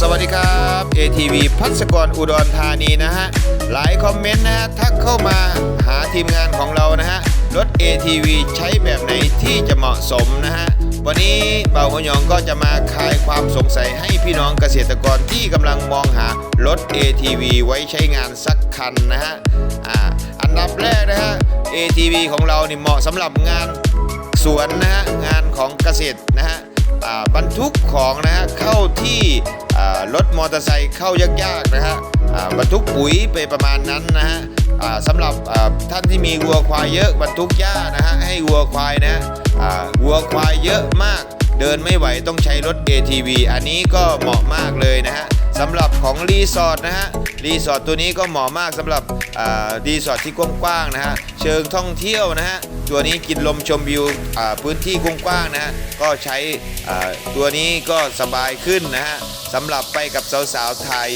สวัสดีครับ ATV พัศกรอุดรธานีนะฮะ หลายคอมเมนต์นะฮะ ทักเข้ามาหาทีมงานของเรานะฮะ รถ ATV ใช้แบบไหนที่จะเหมาะสมนะฮะ วันนี้เบาหัวยองก็จะมาคลายความสงสัยให้พี่น้องเกษตรกรที่กำลังมองหารถ ATV ไว้ใช้งานสักคันนะฮะอ่าอันดับแรกนะฮะ ATV ของเรานี่เหมาะสำหรับงานสวนนะฮะ งานของเกษตรนะฮะ บรรทุกของนะฮะเข้าที่รถมอเตอร์ไซค์เข้ายากๆนะฮะบรรทุกปุ๋ยไปประมาณนั้นนะฮะสำหรับท่านที่มีวัวควายเยอะบรรทุกหญ้านะฮะให้วัวควายนะฮะวัวควายเยอะมากเดินไม่ไหวต้องใช้รถ ATV อันนี้ก็เหมาะมากเลยนะฮะสำหรับของรีสอร์ทนะฮะ รีสอร์ทตัวนี้ก็เหมาะมากสำหรับรีสอร์ทที่กว้างๆนะฮะเชิงท่องเที่ยวนะฮะตัวนี้กินลมชมวิวพื้นที่กว้างๆนะฮะก็ใช้ตัวนี้ก็สบายขึ้นนะฮะสำหรับไปกับสาวๆไทย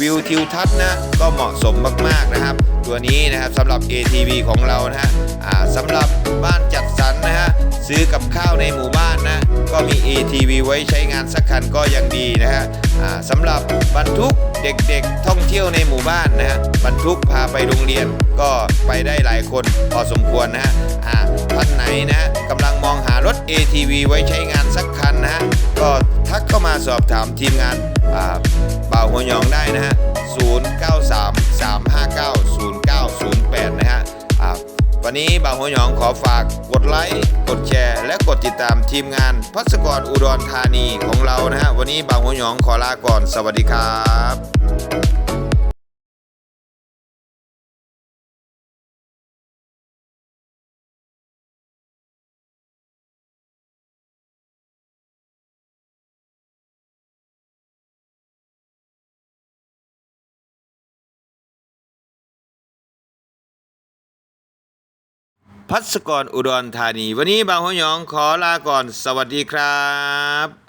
วิวทิวทัศน์นะก็เหมาะสมมากๆนะครับ ตัวนี้นะครับสำหรับ ATV ของเรานะฮะสำหรับบ้านจัดสรรนะฮะซื้อกับข้าวในหมู่บ้านนะก็มี ATV ไว้ใช้งานสักคันก็ยังดีนะฮะ สำหรับบรรทุกเด็กๆ ท่องเที่ยวในหมู่บ้านนะฮะบรรทุกพาไปโรงเรียนก็ไปได้หลายคนพอสมควรนะฮะท่านไหนนะฮะกำลังมองหารถ ATV ไว้ใช้งานสักคันนะฮะก็ทักเข้ามาสอบถามทีมงานอ่าบ่าวหัวยองได้นะฮะ0933590908 นะฮะอ่าวันนี้บางหัวหยองขอฝากกดไลค์ กดแชร์ ตามทีมงานพัศกรอุดรธานีของเรานะฮะวันนี้บางหัวหยองขอลาก่อน สวัสดีครับ พัศกรอุดรธานี วันนี้บางหัวยองขอลาก่อน สวัสดีครับ